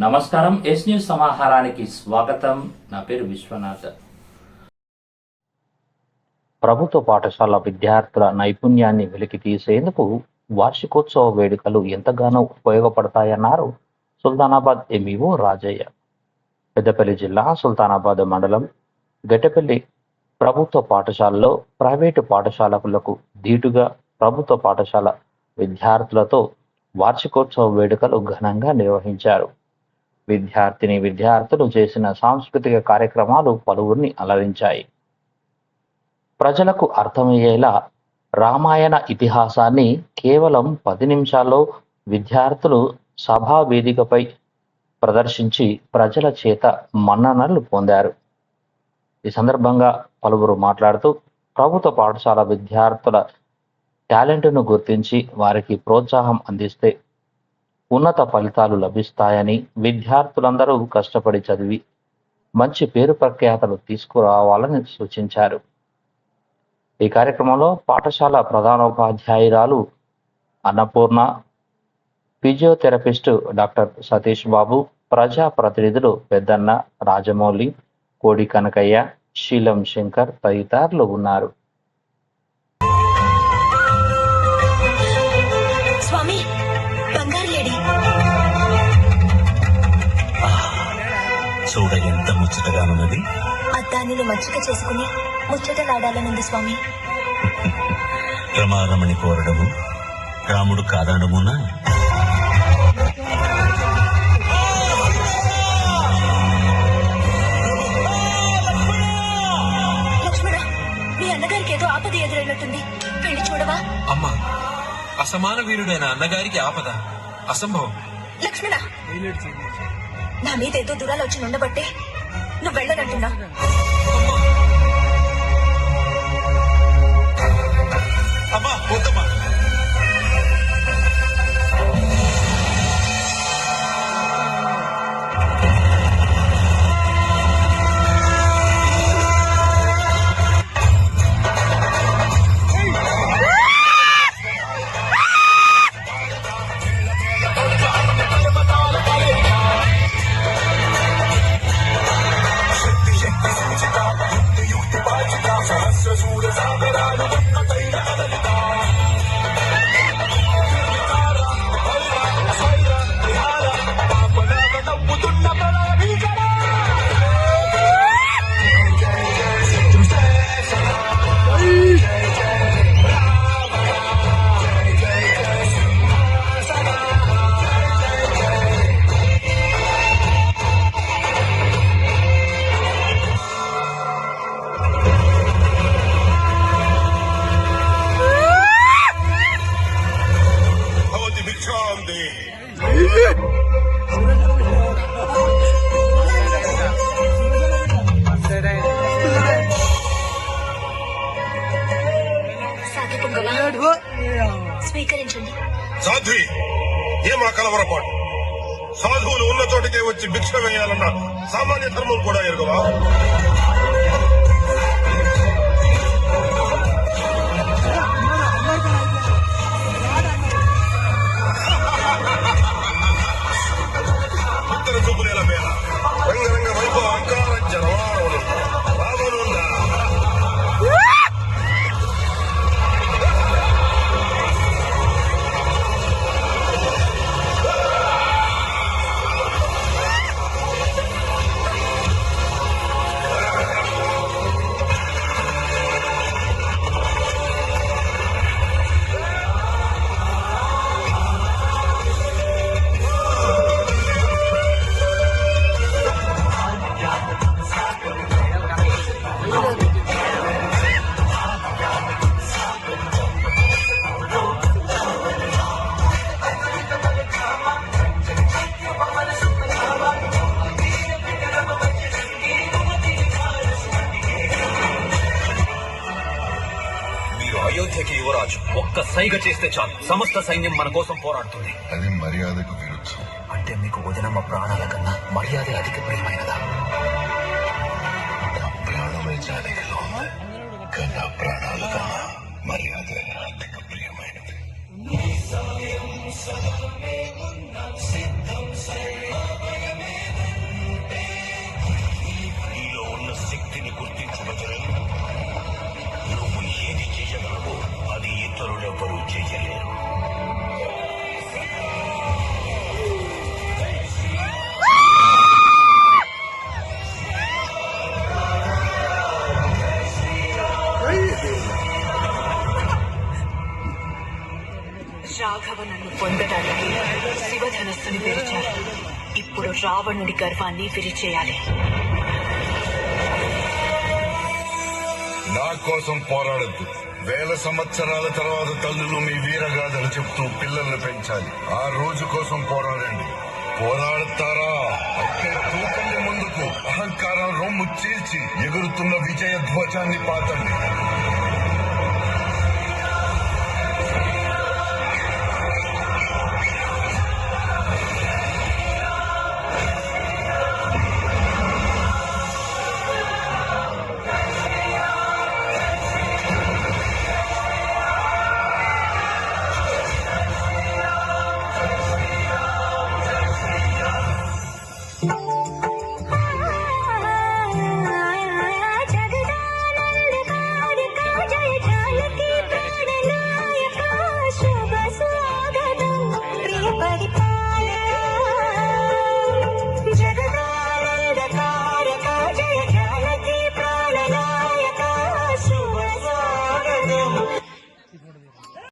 నమస్కారం yes news సమాహారానికి స్వాగతం. నా పేరు విశ్వనాథ్. ప్రభుత్వ పాఠశాల విద్యార్థుల నైపుణ్యాన్ని వెలికి తీసేందుకు వార్షికోత్సవ వేడుకలు ఎంతగానో ఉపయోగపడతాయన్నారు సుల్తానాబాద్ ఎంఈఓ రాజయ్య. పెద్దపల్లి జిల్లా సుల్తానాబాద్ మండలం గెటపల్లి ప్రభుత్వ పాఠశాలలో ప్రైవేటు పాఠశాలకులకు ధీటుగా ప్రభుత్వ పాఠశాల విద్యార్థులతో వార్షికోత్సవ వేడుకలు ఘనంగా నిర్వహించారు. విద్యార్థిని విద్యార్థులు చేసిన సాంస్కృతిక కార్యక్రమాలు పలువురిని అలరించాయి. ప్రజలకు అర్థమయ్యేలా రామాయణ ఇతిహాసాన్ని కేవలం పది నిమిషాల్లో విద్యార్థులు సభా వేదికపై ప్రదర్శించి ప్రజల చేత మన్ననలు పొందారు. ఈ సందర్భంగా పలువురు మాట్లాడుతూ ప్రభుత్వ పాఠశాల విద్యార్థుల టాలెంట్ను గుర్తించి వారికి ప్రోత్సాహం అందిస్తే ఉన్నత ఫలితాలు లభిస్తాయని విద్యార్థులందరూ కష్టపడి చదివి మంచి పేరు ప్రఖ్యాతలు తీసుకురావాలని సూచించారు. ఈ కార్యక్రమంలో పాఠశాల ప్రధానోపాధ్యాయురాలు అన్నపూర్ణ ఫిజియోథెరపిస్టు డాక్టర్ సతీష్ బాబు ప్రజా ప్రతినిధులు పెద్దన్న రాజమౌళి కోడి కనకయ్య శీలం శంకర్ తదితరులు ఉన్నారు. స్వామి చూడ ఎంత ముచ్చటగానున్నది. అద్దానిని మచ్చిక చేసుకుని ముచ్చటలాడాలనుంది స్వామి. రమారమణి కోరడము. రాముడు కాదనమునా అన్నగారికి ఏదో ఆపద ఎదురైనట్టుంది. వెళ్ళి చూడవా? అమ్మా అసమాన వీరుడైన అన్నగారికి ఆపద. అసంభవం. లక్ష్మణ నా మీద ఏదో దురాలోచన ఉండబట్టే నువ్వు వెళ్ళనంటున్నా స్వీకరించండి. సాధ్వి ఏం ఆ కలవరపాటు? సాధువులు ఉన్న చోటికే వచ్చి భిక్ష వేయాలన్న సామాన్య ధర్మం కూడా ఎరుగవా? సైగ చేస్తే చాలు. సమస్త సైన్యం మన కోసం పోరాడుతుంది. అది మర్యాదకు విరుద్ధం. అంటే మీకు వదినమ్మ ప్రాణాల కన్నా మర్యాద అధిక ప్రియమైనదా? ప్రాణమే జానకిలో ఉంది. కానీ నా ప్రాణాల కన్నా మర్యాద. ఎవరూ చెయ్యలేరు రాఘవ నన్ను పొందడానికి శివధనస్సుని విరిచారు. ఇప్పుడు రావణుడి గర్వాన్ని విరిచేయాలి. నా కోసం పోరాడద్దు. వేల సంవత్సరాల తర్వాత తల్లులు మీ వీరగాథలు చెప్తూ పిల్లల్ని పెంచాలి. ఆ రోజు కోసం పోరాడండి. పోరాడతారా? అయితే తూకండి ముందుకు. అహంకారం రొమ్ము చీల్చి ఎగురుతున్న విజయ ధ్వజాన్ని పాతండి.